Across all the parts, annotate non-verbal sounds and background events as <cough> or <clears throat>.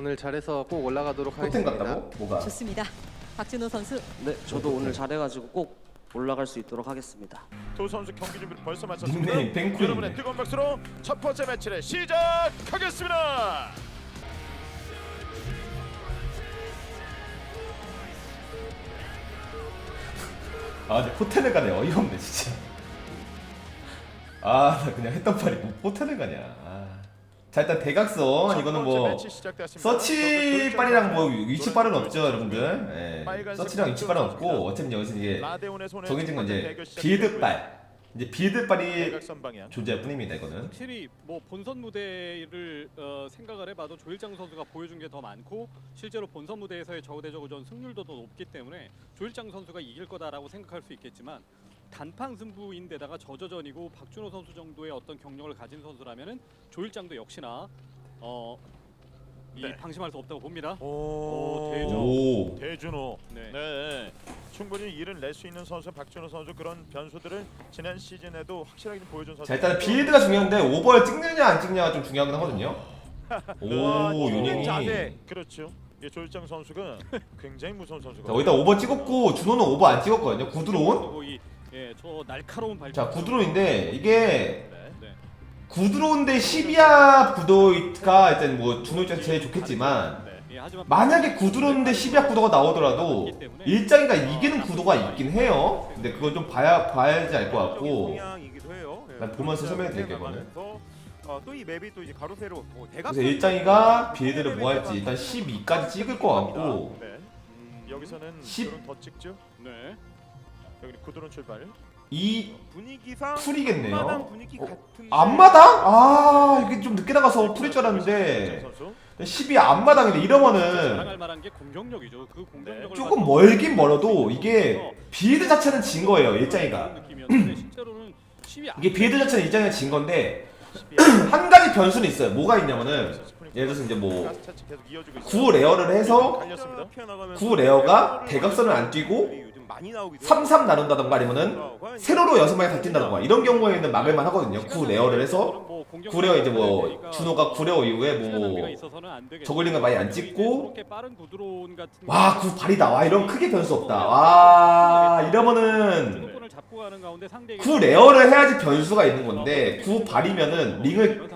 오늘 잘해서 꼭 올라가도록 포텐 하겠습니다. 같다고? 뭐가? 좋습니다. 박진호 선수 네, 저도 오늘 잘해가지고 꼭 올라갈 수 있도록 하겠습니다. 두 선수 경기 준비를 벌써 마쳤습니다. 닉네임. 여러분의 뜨거운 박수로 첫 번째 매치를 시작하겠습니다. 아 근데 포텐을 가네 어이없네 진짜 아 나 그냥 했던 말이 뭐 포텐을 가냐 아. 자 일단 대각선 첫 이거는 뭐. 서치 빨이랑 뭐 위치 빨은 없죠 여러분들 예. 서치랑 위치 빨은 없고. 어차피 여기서 손에 정해진 건 이제 시작되고요. 빨 이제 빌드 빨이. 존재할 뿐입니다 이거는 확실히 뭐 본선 무대를 어, 생각을 해봐도 조일장 선수가 보여준 게 더 많고 실제로 본선 무대에서의 저우대 저우전 승률도 더 높기 때문에 조일장 선수가 이길 거다라고 생각할 수 있겠지만 단판 승부인데다가 저저전이고 박준호 선수 정도의 어떤 경력을 가진 선수라면은 조일장도 역시나 어, 이 네. 방심할 수 없다고 봅니다. 오, 오, 대죠. 오 대준호. 네. 네. 충분히 일을 낼 수 있는 선수 박준호 선수 그런 변수들을 지난 시즌에도 확실하게 좀 보여준 선수. 자 일단 빌드가 중요한데 오버를 찍느냐 안 찍느냐가 좀 중요하긴 하거든요 와, <laughs> 오 찍는 유닝이 자세. 그렇죠. 이 조일장 선수가 굉장히 무서운 자 선수가. 여기다 오버 찍었고 준호는 오버 안 찍었거든요 구드론 그리고 이 예, 저 날카로운 발. 자 구드론인데 이게 네. 네. 구드론데 12합 구도가 일단 뭐 준호 입장에서 제일 좋겠지만 네. 예, 하지만 만약에 구드론데 12합 구도가 나오더라도 일장이가 이기는 구도가 있긴 해요 근데 그건 좀 봐야 봐야지 알 것 같고 성향이기도 해요. 예. 난 보면서 설명해 드릴게요, 나가면서, 어, 또이 맵이 또 이제 가로세로 뭐 대각 그래서 일장이가 빌드를 뭐 할지 일단 12까지 찍을 것 같고 네. 음, 여기서는 십- 드론 더 찍죠. 네. 여기 구드론 출발. 이 분위기상 풀이겠네요 앞마당 분위기 어, 같은데 앞마당? 아 이게 좀 늦게 나가서 풀일 줄 알았는데 선수. 12 앞마당인데 이러면은 자랑할 만한 게 공격력이죠. 그 공격력을 네. 조금 멀긴 멀어도 이게 빌드 자체는 진 거예요 일장이가 그런 느낌이었는데 실제로는 10이 이게 빌드 자체는 일장이가 진 건데 <clears throat> 한 가지 변수는 있어요 뭐가 있냐면은 예를 들어서 이제 뭐 가스 차치 계속 이어지고 있어요. 구 레어를 해서 갈렸습니다. 튀어나가면서 구 레어가 대각선을 안 뛰고 3-3 나눈다던가 아니면은 해요. 세로로 여섯 마리 다 뛴다던가 이런 경우에는 막을만 하거든요. 구 레어를 해서 구 레어 이제 뭐 준호가 구 레어 이후에 뭐 저글링을 많이 안 찍고 와구 발이다 와. 이런 크게 변수 없다. 와 이러면은 구 레어를 해야지 변수가 있는 건데 구 발이면은 링을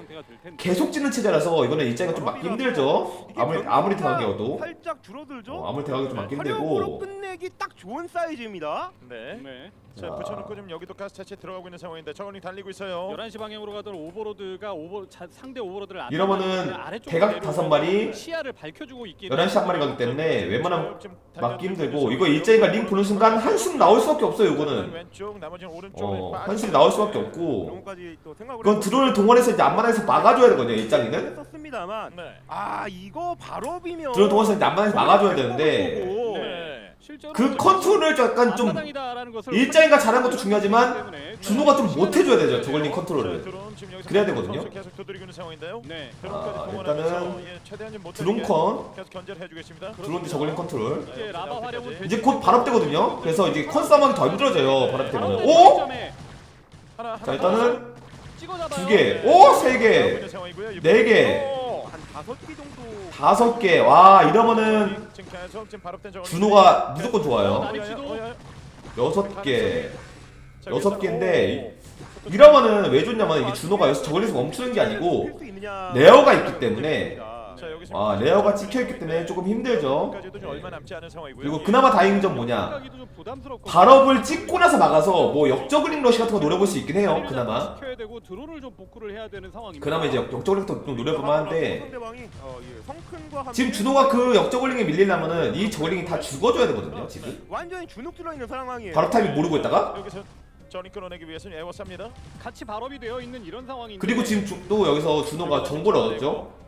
계속 찍는 체제라서 이거는 일장이가 좀 막기 힘들죠 아무리 아무리 대각이어도 살짝 줄어들죠. 어, 아무리 대각이 좀 막기 화력으로 힘들고 끝내기 딱 좋은 사이즈입니다. 네. 네. 자, 자. 붙여놓고 지금 여기도 가스 차치 들어가고 있는 상황인데 저걸링 달리고 있어요. 11시 방향으로 가던 오버로드가 오버 자, 상대 오버로드를 안 이러면은 아래쪽으로 대각 내려오면서 다섯 마리, 시야를 밝혀주고 있긴 11시 한 마리 가기 때문에 웬만하면 지금 막기 힘들고 이거. 일장이가 링 보는 순간 한숨 나올 수밖에 없어요 이거는 왼쪽 나머지는 오른쪽 어, 한숨 나올 수밖에 없고 그건 드론을 동원해서 이제 앞마당에서 막아줘야 되거든요 일장이는 썼습니다만 네. 아 이거 바로 비면 이제 앞마당에서 막아줘야 되는데 보고 네. 실제로 그 컨트롤을 약간 좀 앞마당이다라는 것을 일장이가 잘한 것도 중요하지만 준호가 좀 못해줘야 되죠 저글링 자, 컨트롤을 그래야 되거든요. 선수 계속 두드리고 있는 상황인데요. 네. 드론까지 아, 동원하면서 일단은 예, 최대한 좀못 드론 들리게 컨 계속 견제를 해주겠습니다. 드론도 저글링 컨트롤 이제 라바 활용은 이제 곧 발업되거든요 그래서 이제 컨싸움하기 더 힘들어져요 발업되면 오? 하나, 하나 자 일단은 찍어 잡아요. 두 개 오! 세개 상황이고요. 네 개. 다섯 개 개와 이러면은 준호가 무조건 좋아요 어, 야, 야, 어, 야, 야. 여섯 개 자, 여섯 개인데 오. 이러면은 왜 좋냐면 이게 준호가 여기서 저글링에서 멈추는 게 아니고 있느냐 레어가 있기 때문에 자, 여기서 아 레어가 찍혀있기 때문에 조금 힘들죠 까지도 좀 얼마 남지 않은 상황이고요. 그리고 예. 그나마 다행인 점 뭐냐 생각하기도 좀 부담스럽고 발업을 찍고 나서 막아서 뭐 역저글링 러시 같은 거 노려볼 수 있긴 해요 그나마 시켜야 되고 드론을 좀 복구를 해야 되는 상황입니다. 그나마 이제 역저글링 좀 노려볼만 한데 상대방이 어, 예, 성큰과 함께 지금 준호가 그 역저글링에 밀리려면은 이 저글링이 다 죽어줘야 되거든요 지금 완전히 주눅 들어 있는 상황이에요. 발업 타이밍 모르고 있다가 여기서 저링 끌어내기 위해서는 에워쌉니다. 같이 발업이 되어 있는 이런 상황인데 그리고 지금 주- 또 여기서 준호가 정보를 얻었죠 네.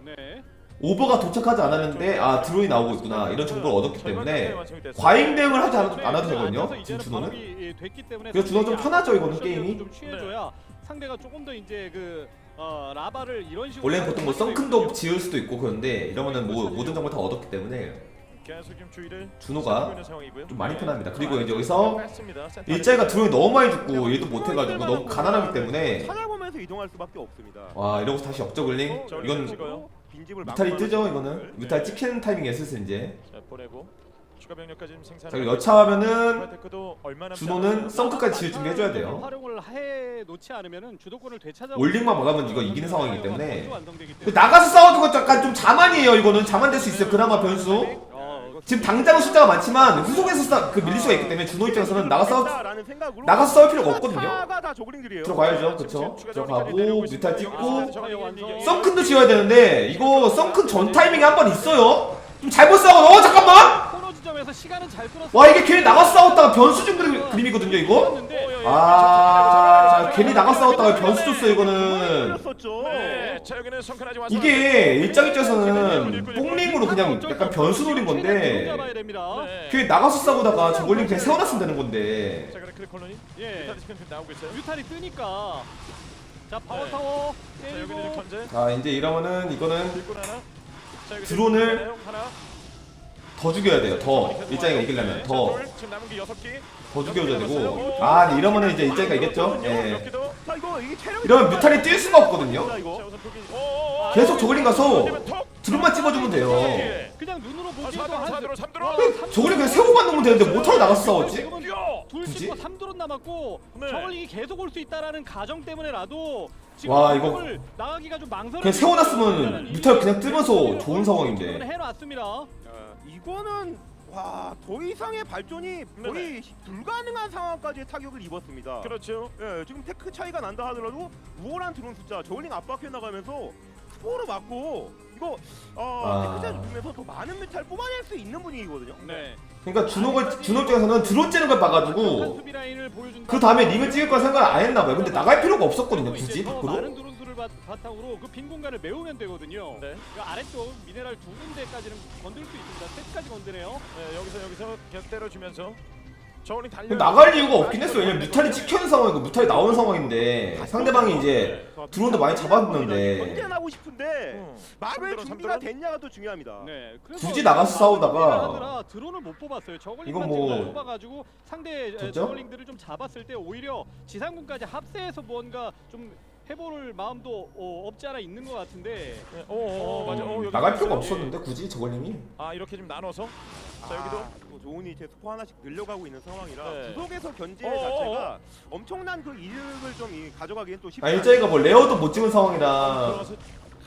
오버가 도착하지 않았는데 아 드론이 나오고 있구나 이런 정보를 얻었기 때문에 과잉 대응을 하지 않아도, 않아도 되거든요 지금 준호는 때문에 그래서 준호가 좀 편하죠, 이거는 게임이. 상대가 조금 더 이제 그 어, 라바를 이런 식으로 원래는 보통 뭐 썬큰도 지을 수도 있고 그런데 이러면은 뭐 모든 정보를 다 얻었기 때문에 준호가. 좀 많이 편합니다 그리고 이제 여기서 일자이가 드론이 너무 많이 죽고 얘도 못해가지고 너무 가난하기 때문에. 와 이러고 다시 역저글링 저링 이건 찍어요. 빈집을 뮤탈이 뜨죠 이거는. 뮤탈 찍히는 타이밍에 슬슬 이제. 자 보내고. 추가 병력까지 지금 생산. 자 여차하면은 준호는 썬크까지 지을 준비 해줘야 돼요. 활용을 해 놓지 않으면면 주도권을 되찾아 올링만 막으면 이거 이기는 상황이기 때문에. 그 나가서 싸우는 건 약간 좀 자만이에요 이거는. 자만될 수 있어요 그나마 변수. 어, 이거 지금 당장은 숫자가 많지만 후속에서 싸, 그 밀릴 수가 있기 때문에 준호 입장에서는 나가 싸우 라는 생각으로 나가서 싸울 필요가 없거든요. 들어가야죠. 그쵸? 들어가고 뮤탈 아, 찍고. 썬큰도 지어야 되는데 이거 썬큰 전 타이밍에 한번 있어요. 좀 잘못 싸워 어 잠깐만. 와 이게 괜히 나가 싸웠다가 변수 준 그림- 그림이거든요 이거? 아 괜히 나가 싸웠다가 변수 줬어 이거는 네. 자 여기는 이게 일장 입장에서는 뽕링으로 그냥 약간 변수 노린 건데. 네. 괜히 나가서 싸우다가 저걸링 그냥 세워놨으면 되는 건데 자 그래 크리 콜로니. 예. 자 지금 나오고 있어요. 뮤탈이 뜨니까 자 파워 네. 타워 자 여기는 이제 때리고 견제. 자 이제 이러면은 이거는 일꾼 하나. 자 여기 드론을 하나. 더 죽여야 돼요 더 일장이가 이기려면 자, 더 둘. 지금 남은 게 여섯 개. 더 죽여줘야 되고 아 근데 이러면은 이제 일장이가 이겼죠 예 이러면 뮤탈이 뛸 수가 없거든요. 계속 저글링 가서. 드론만 찍어주면 돼요 예. 그냥 눈으로 아, 보기도 한 삼드론. 저글링 그냥 세고만 놓으면 되는데 못하러 나가서 싸웠지? 둘 굳이? 찍고 3드론 남았고 네. 저글링이 계속 올 수 있다라는 가정 때문에라도 지금 와, 이거 나가기가 좀 망설여 그냥 세워놨으면 뮤탈 그냥 뜨면서 좋은 상황인데 해놨습니다. 아, 이거는 와 더 이상의 발전이 거의 불가능한 상황까지 타격을 입었습니다. 그렇죠. 예, 지금 테크 차이가 난다 하더라도 우월한 드론 숫자 저울링 압박해 나가면서 스포로 맞고 이거 어, 아. 테크 차 죽으면서 더 많은 메탈 뽑아낼 수 있는 분위기거든요. 네. 그러니까 준호가 준호 입장에서는 드론 째는 걸 강한 봐가지고 수비 라인을 보여준다. 그 다음에 링을 찍을 걸 생각을 안 했나 봐요 근데 나갈 필요가 없었거든요 그리고 굳이 이제 더 많은 밖으로 드론 수를 바, 바탕으로 그 빈 공간을 메우면 되거든요. 네. 그 아래쪽 미네랄 두 군데까지는 건들 수 있습니다. 셋까지 건드네요. 네, 여기서 여기서 계속 때려주면서 나갈 이유가 없긴 했어요 왜냐면 뮤탈이 찍혀있는 상황이고 뮤탈이 나오는 상황인데 상대방이 이제 드론도 많이 잡았는데 견제하고 싶은데 음. 막을 삼드론, 준비가. 됐냐가 또 중요합니다. 네. 그래서 굳이 나가서 싸우다가 하느라 드론을 못 뽑았어요. 저글링만 이건 뭐- 뽑아가지고 상대 에? 저글링들을 좀 잡았을 때 오히려 지상군까지 합세해서 뭔가 좀 해볼 마음도 어, 없지 않아 있는 것 같은데 네, 오, 오, 오, 맞아. 오, 여기 나갈 필요가 있어요. 없었는데 굳이 저걸링이 아 이렇게 좀 나눠서. 자 여기도. 아, 또 조은이 이제 스포 하나씩 늘려가고 있는 상황이라 네. 구속에서 견제 어어어. 자체가 엄청난 그 이득을 좀 이- 가져가기엔 또 쉽지 아 일자이가 뭐 레어도 못 찍은 상황이라 들어가서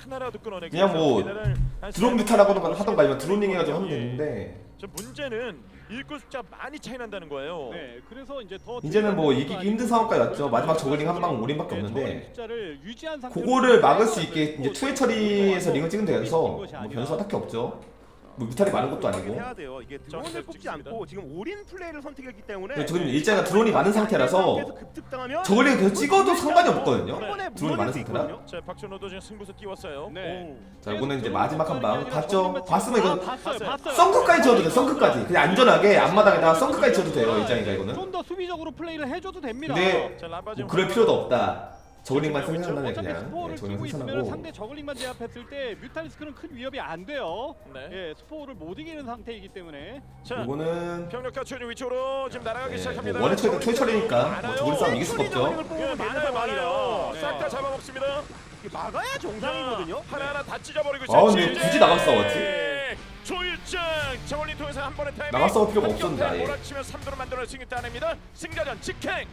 하나라도 끊어내기. 그냥 뭐 위해서 한 드론 세 뮤탈 하거나 번 하던가 아니면 드론 예. 링 해가지고 하면 되는데 저 문제는 일꾼 숫자 많이 차이 난다는 거예요. 네 그래서 이제 더 이제는 뭐 이기기 힘든 상황까지 왔죠 마지막 저글링 한방 네, 저글링 없는데 숫자를 유지한 상태로 그거를 막을 수 있게 이제 또 투회 처리에서 링을 찍으면 돼서 뭐 변수가 딱히 없죠 뭐 뮤탈이 많은 것도 아니고 해야 돼요. 이게 드론을 뽑지. 않고 지금 올인 플레이를 선택했기 때문에 그리고 지금 일자가 드론이 많은 상태라서 급특당하면 저글링 계속 찍어도 상관이 없거든요 드론이 많은 상태라. 자 박준호도 지금 승부수 띄웠어요. 네. 자 이거는 이제 마지막 한방 봤죠? 봤으면 아, 이거 봤어요, 봤어요. 썬크까지 지어도 돼 썬크까지 그냥 안전하게 앞마당에다가 썬크까지 지어도 돼요 일장이가 이거는 좀 더 수비적으로 플레이를 해줘도 됩니다. 근데 자 람바 뭐 지금 그럴 필요도 없다 저글링만 생각한다면 어차피 그냥 스포를 네, 끼고 저글링 있으면 생산하고 상대 저글링만 제압했을 때 뮤탈리스크는 큰 위협이 안 돼요. 네. 예, 스포를 못 이기는 상태이기 때문에 자 이거는 병력과 추진 위쪽으로 지금 날아가기 네, 시작합니다. 뭐 처리도 투회 처리니까 뭐. 저글링 싸움 이길 수가 없죠 예, 많아요, 많아요. 상황이라 네. 싹 다 잡아먹습니다. 막아야 정상이거든요. 하나하나 다 찢어버리고 아, 있어요. 근데 진짜. 굳이 나가서 싸웠지? 조일장 저울링 통해서 한 번의 타이밍. 나가 싸울 필요가 없었는데, 아예. 몰아치면 3도로 만들어낼 수 있다냅니다. 승자전 직행.